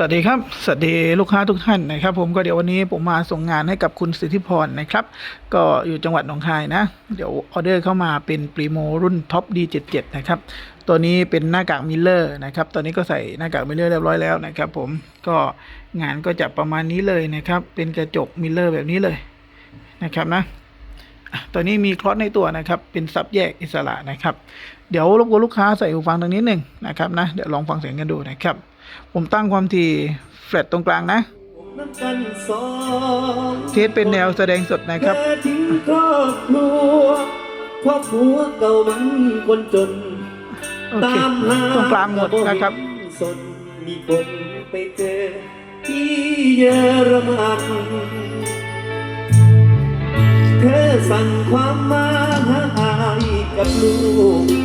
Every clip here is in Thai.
สวัสดีครับ สวัสดีลูกค้าทุกท่านนะครับ ผมก็เดี๋ยววันนี้ผมมาส่งงานให้กับคุณสิทธิพรนะครับ ก็อยู่จังหวัดหนองคายนะ เดี๋ยวออเดอร์เข้ามาเป็นปรีโมรุ่นท็อป D77 นะครับ ตัวนี้เป็นหน้ากากมิลเลอร์นะครับ ตอนนี้ก็ใส่หน้ากากมิลเลอร์เรียบร้อยแล้วนะครับผมก็งานก็จะประมาณนี้เลยนะครับ เป็นกระจกมิลเลอร์แบบนี้เลยนะครับนะตัวนี้มีคลอสในตัวนะครับ เป็นซับแยกอิสระนะครับ เดี๋ยวรบกวนลูกค้าใส่หูฟังตรงนี้หนึ่งนะครับนะ เดี๋ยวลองฟังเสียงกันดูนะครับ ผมตั้งความถี่แฟลตตรงกลางนะน้ำกันสองเทสเป็นแนวแสดงสดนะครับเธอทิ้งครอบครัวเพราะผัวเก่ามันคนจนโอเคตามหาตรงกลางหมดนะครับสนมีคนไปเจอที่เยอรมันเธอสั่งความมาหาอายกับลูก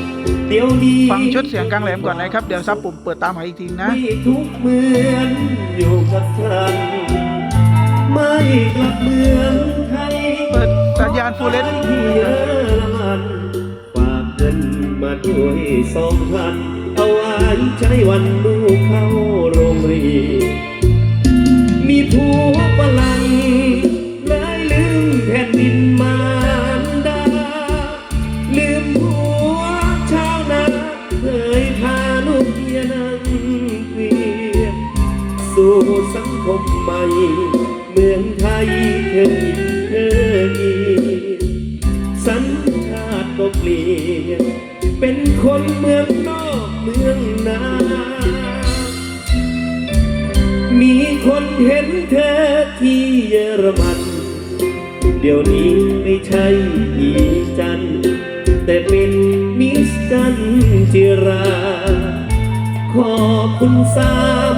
เดี๋ยวนี้ฟังชุดเสียงกลางแหลมก่อนนะครับ เดี๋ยวซับปุ่มเปิดตามหาอีกทีนะไม่ทุกข์เหมือนอยู่กับฉันไม่กลับเมืองไทยเปิดสัญญาณฟูลเลนที่เยอรมันฝากเงินมาด้วยสองพันเอาไว้ใช้วันลูกเข้า สู่สังคมใหม่ เมืองไทยเธอหยิบเธออีสัญชาติก็เปลี่ยนเป็นคนเมืองนอกเมืองนา มีคนเห็นเธอที่เยอรมัน เดี๋ยวนี้ไม่ใช่อีจัน แต่เป็นมิสจันจิรา ขอบคุณสาว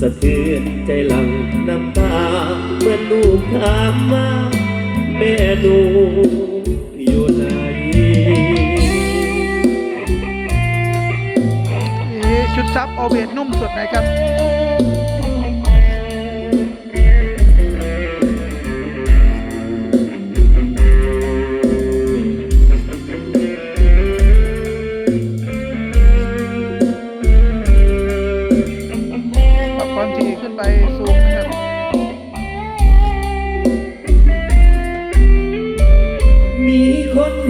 สะเทือนใจหลังน้ำตาเมื่อลูกถามมาแม่หนูอยู่ไหนชุดซับออเบทนุ่มสุดนครับ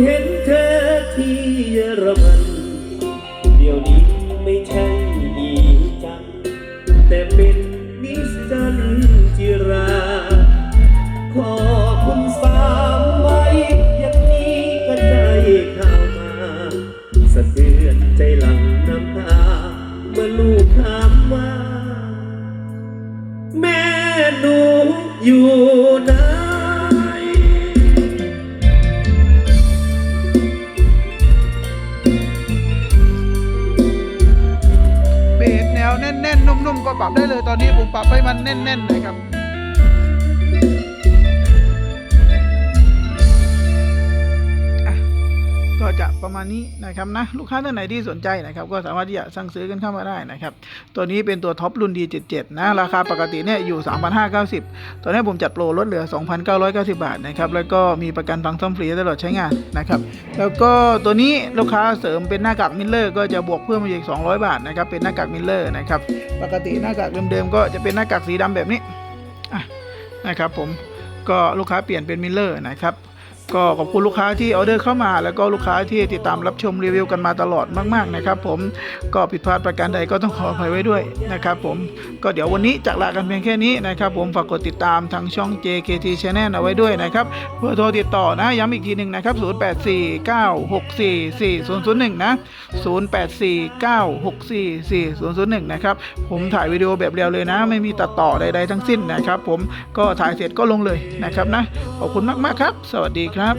เห็นเธอที่เยอรมัน เดี๋ยวนี้ไม่ใช่อีจันแต่เป็นมิสจันจิรา ขอคุณสามไว้ยังมีก็ใจข่าวมาสะเทือนใจหลังน้ำตาเมื่อลูกถามว่า แม่หนูอยู่ไหน ก็ปรับได้เลยตอนนี้ผมปรับให้มันแน่นๆเลยครับ ก็จะประมาณนี้นะครับนะลูกค้าท่านไหนที่สนใจนะครับก็สามารถที่จะสั่งซื้อกันเข้ามาได้นะครับตัวนี้เป็นตัวท็อปรุ่น D77 นะราคาปกติเนี่ยอยู่ 3,590 ตอนนี้ผมจัดโปรลดเหลือ 2,990 บาทนะครับแล้วก็มีประกันฟังซ่อมฟรีตลอดใช้งานนะครับแล้วก็ตัวนี้ลูกค้าเสริมเป็นหน้ากากมิลเลอร์ก็จะบวกเพิ่มมาอีก 200 บาทนะครับเป็นหน้ากากมิลเลอร์นะครับปกติหน้ากากเดิมๆก็จะเป็นหน้ากากสีดำแบบนี้ะนะครับผมก็ลูกค้าเปลี่ยนเป็นมิลเลอร์นะครับ ก็ขอบคุณลูกค้าที่ออเดอร์เข้ามา แล้วก็ลูกค้าที่ติดตามรับชมรีวิวกันมาตลอดมาก ๆ นะครับ ผมก็ผิดพลาดประการใดก็ต้องขออภัยไว้ด้วยนะครับ ผมก็เดี๋ยววันนี้จากลากันเพียงแค่นี้นะครับ ผมฝากกดติดตามทางช่อง JKT Channel เอาไว้ด้วยนะครับเพื่อโทรติดต่อนะย้ำอีกทีหนึ่งนะครับ 0849644001 นะ 0849644001 นะครับ ผมถ่ายวิดีโอแบบเรียวเลยนะ ไม่มีตัดต่อใด ๆ ทั้งสิ้นนะครับ ผมก็ถ่ายเสร็จก็ลงเลยนะครับนะขอบคุณมากๆครับ สวัสดีครับ